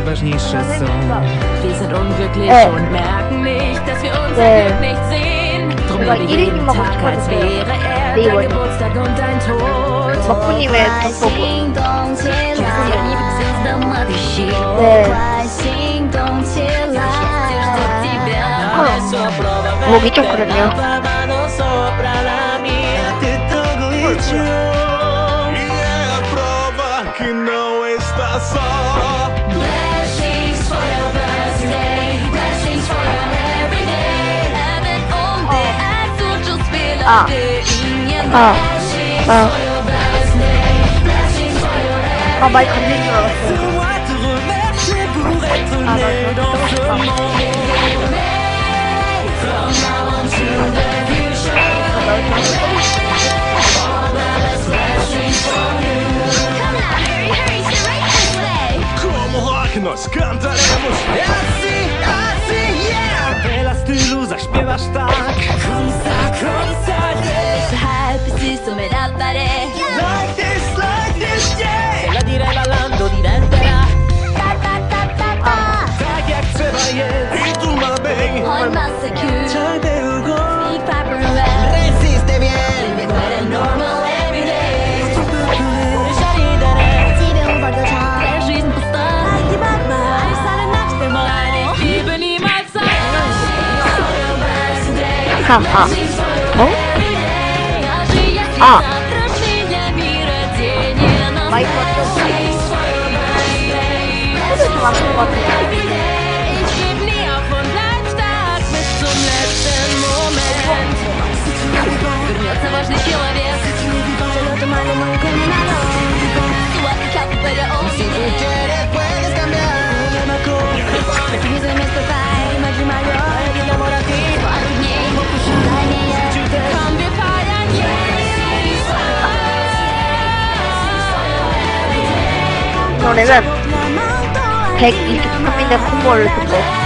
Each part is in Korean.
najważniejsze są. Wir sind unglücklich Äh. und merken nicht, dass wir unser Äh. Glück nicht sehen. Drum Aber lebe jeden liegt immer Tag, als Tür. wäre er Nee, dein wollte- Geburtstag und dein Tod. 먹구님의 덕보고 Sing, don't tell lies. Since the mother she 네. sing, don't tell lies. 목이 좀 그렇네요 E Ah. Ah. Ah. En bas, il Come а, Oh? Up. Вернется важный человек 노래는 123인의 콤보를 듣고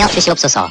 통촉하여 주시옵소서.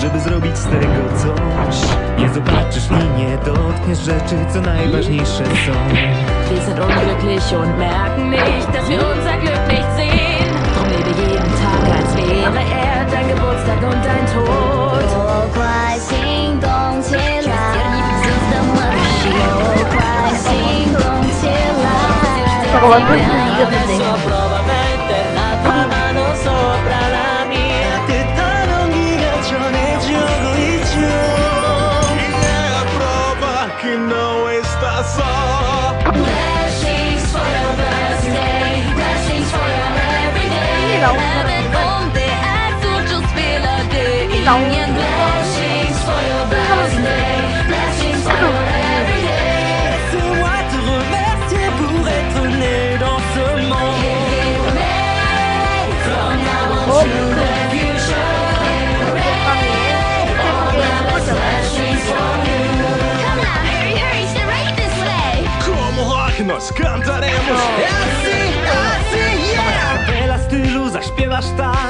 żeby zrobić z tego coś. Nie zobaczysz i nie dotkniesz rzeczy, co najważniejsze są. Wir sind unglücklich und merken nicht, dass wir unser Glück nicht sehen. Drum lebe jeden Tag, als wäre er dein Geburtstag und dein Tod. 多快心动起来多快心动起来 Även om Laisse-moi. dans ce monde. Come on, Hurry, hurry, this way! goodbye.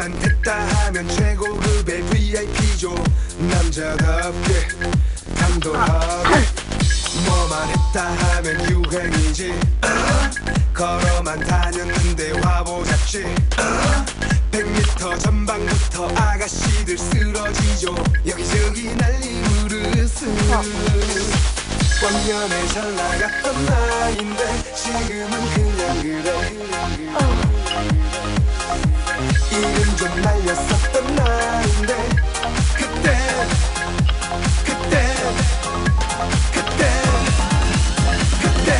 만 됐다 하면 최고급의 VIP죠. 남자답게 감도하고 뭐만 했다 하면 유행이지. 어? 걸어만 다녔는데 화보 잡지. 어? 100m 전방부터 아가씨들 쓰러지죠. 여기저기 난리 부르스. 왕년에 어. 잘 나갔던 나인데 지금은 그냥 그래, 그냥 그래. 이름 좀 날렸었던 날인데 그때 그때 그때 그때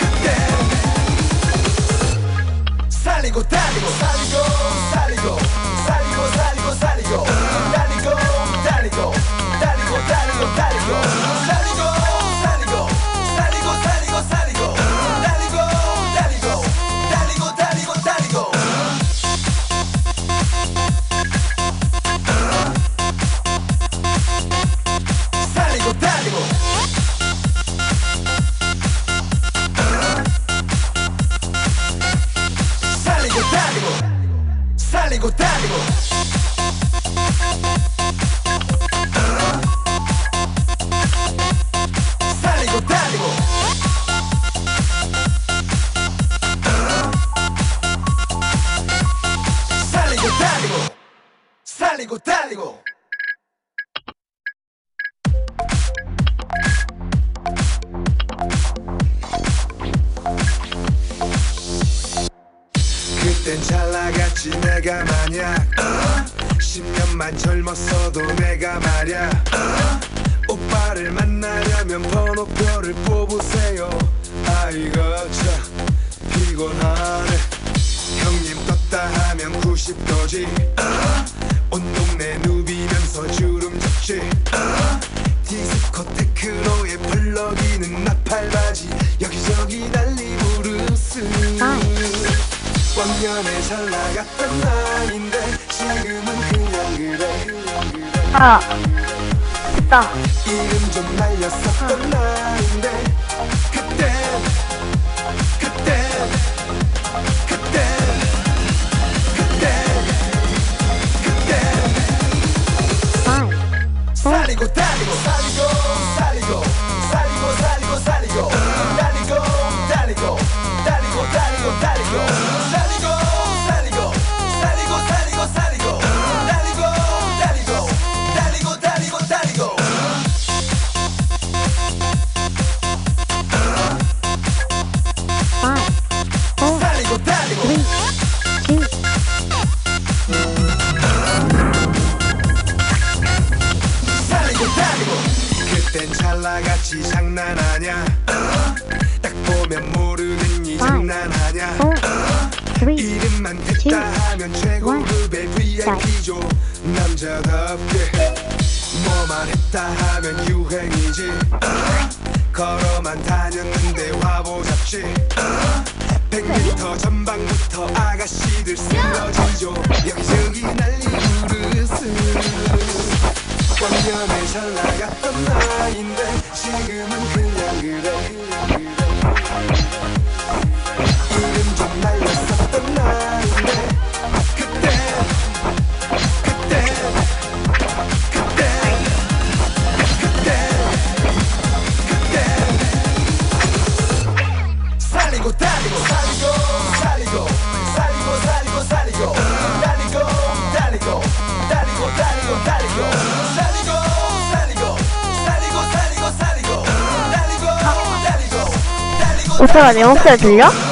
그때. 살리고 달고 살리고. 내가 말야. 어? 오빠를 만나려면 번호표를 뽑으세요. 아이고 참. 피곤하네. 형님 떴다 하면 90도지. 어? 온 동네 누비면서 주름 잡지. 어? 디스코 테크노의 플러기는 나팔바지. 여기저기 달리 부르스. 왕년에 잘 나갔던 나인데 지금은 그냥 그래. 아 됐다. 이름 좀 날렸었던 나인데 you, 목소리 내 목소리 들려?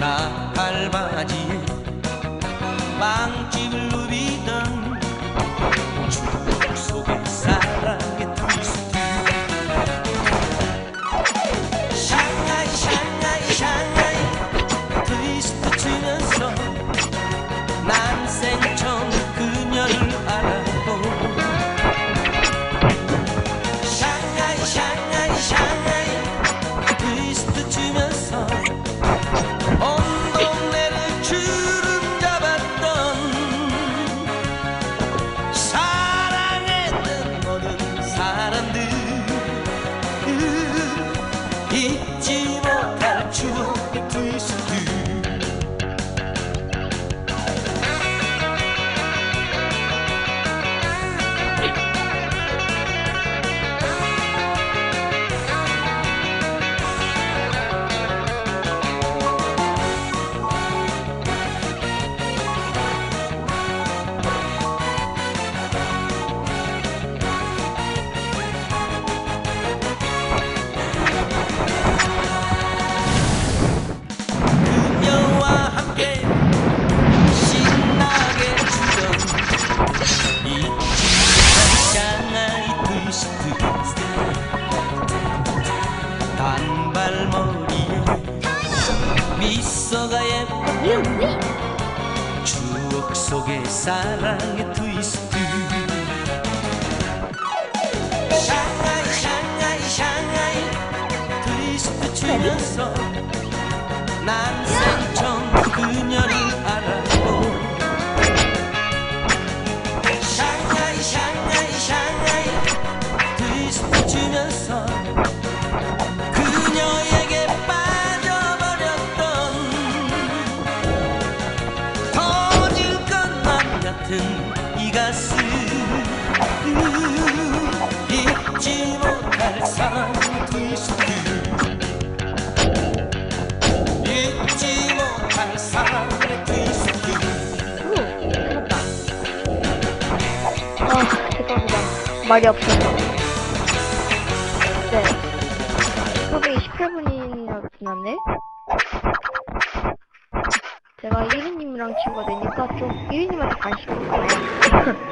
나 알맞이 말이 없어서. 네. 그게 28분이나 지났네? 제가 1위님이랑 친구가 되니까 좀 1위님한테 관심이 있어요.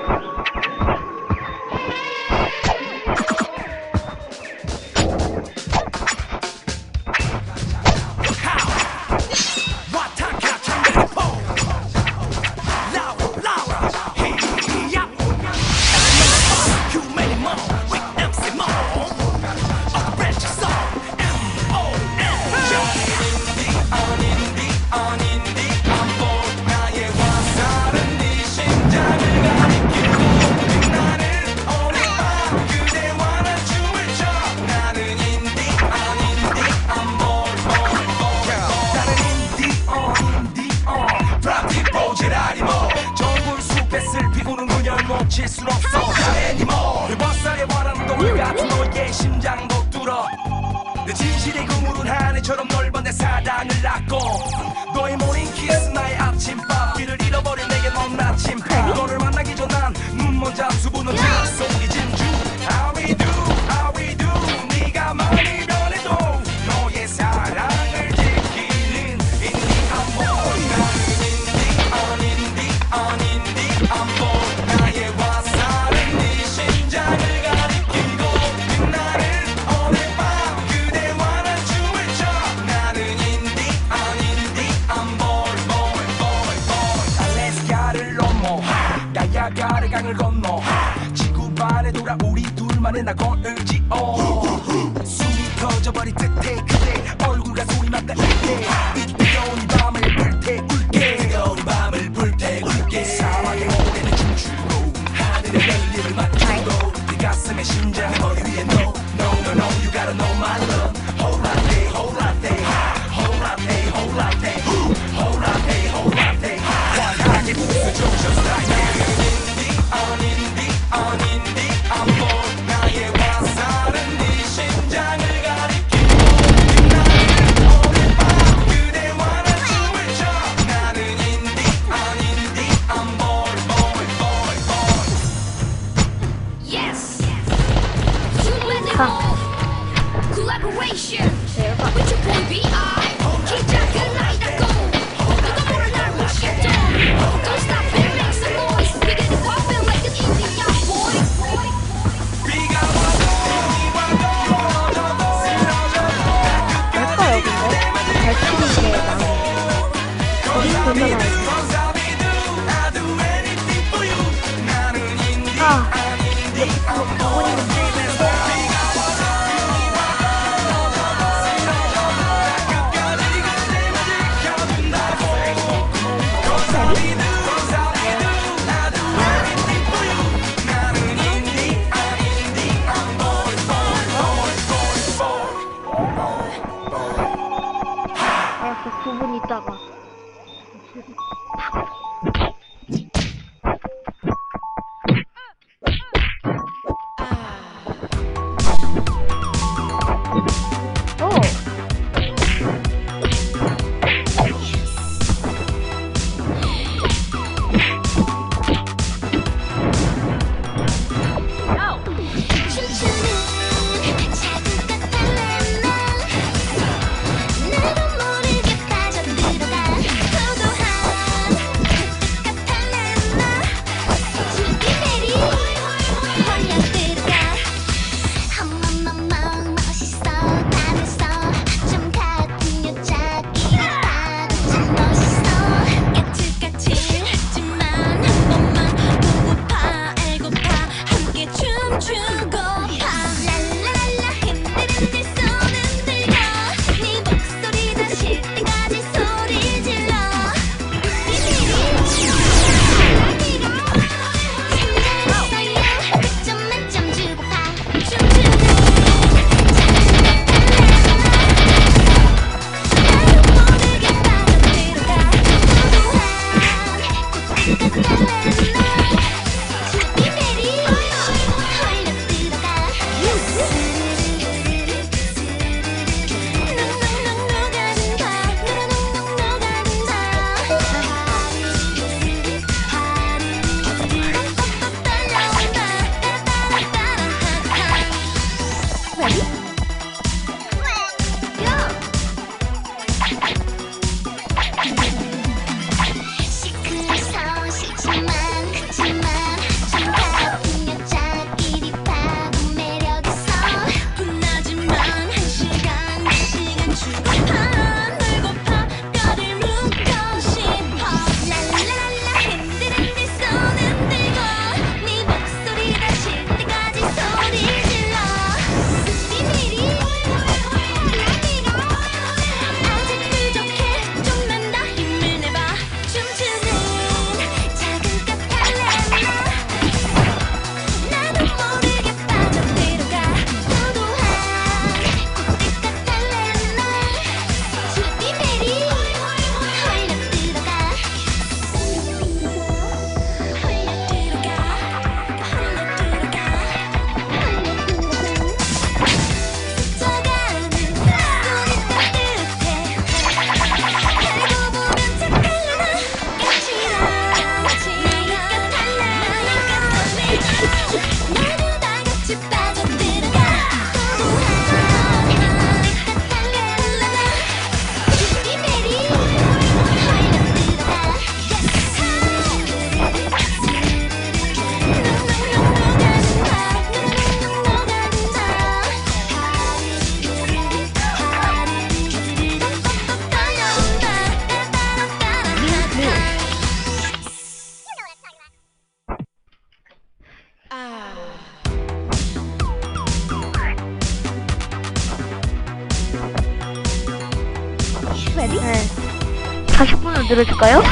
만들어줄까요?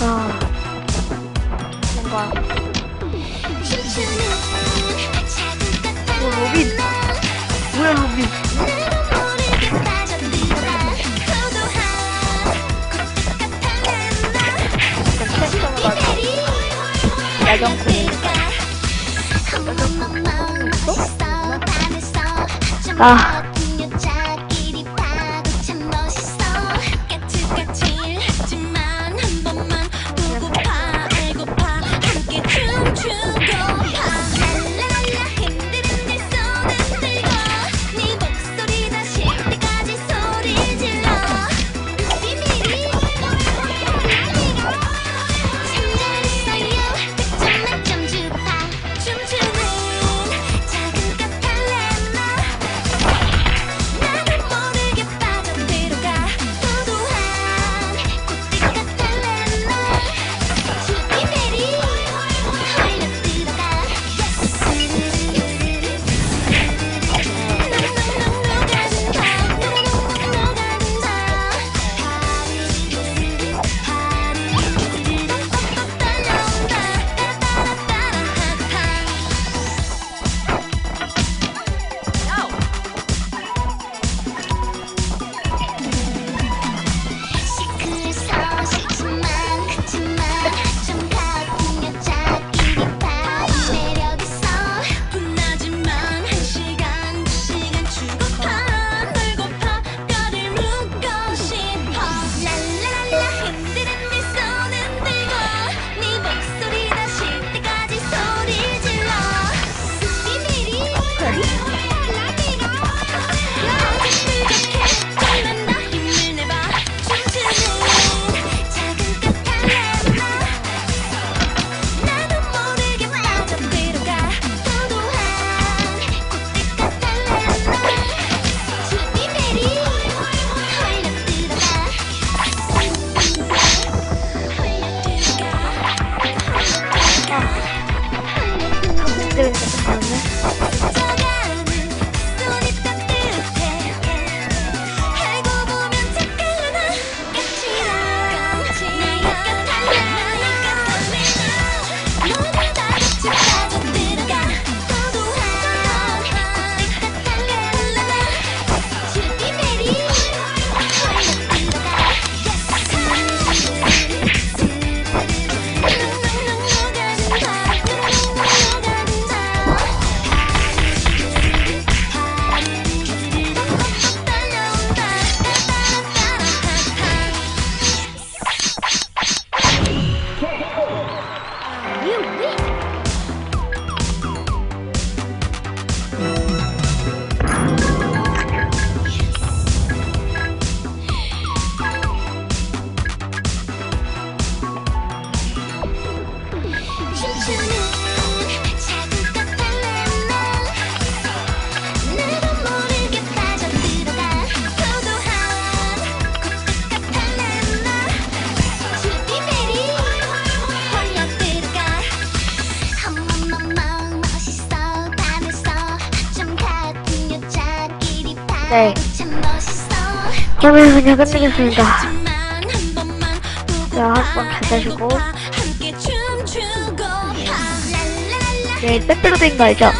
아, 뭔가. 오, 로빈. 뭐야, 로빈. 야경 아. 네. 그러면 그냥 끝내겠습니다. 자, 한번 찾아주고. 네, 백블로드인 거 알죠?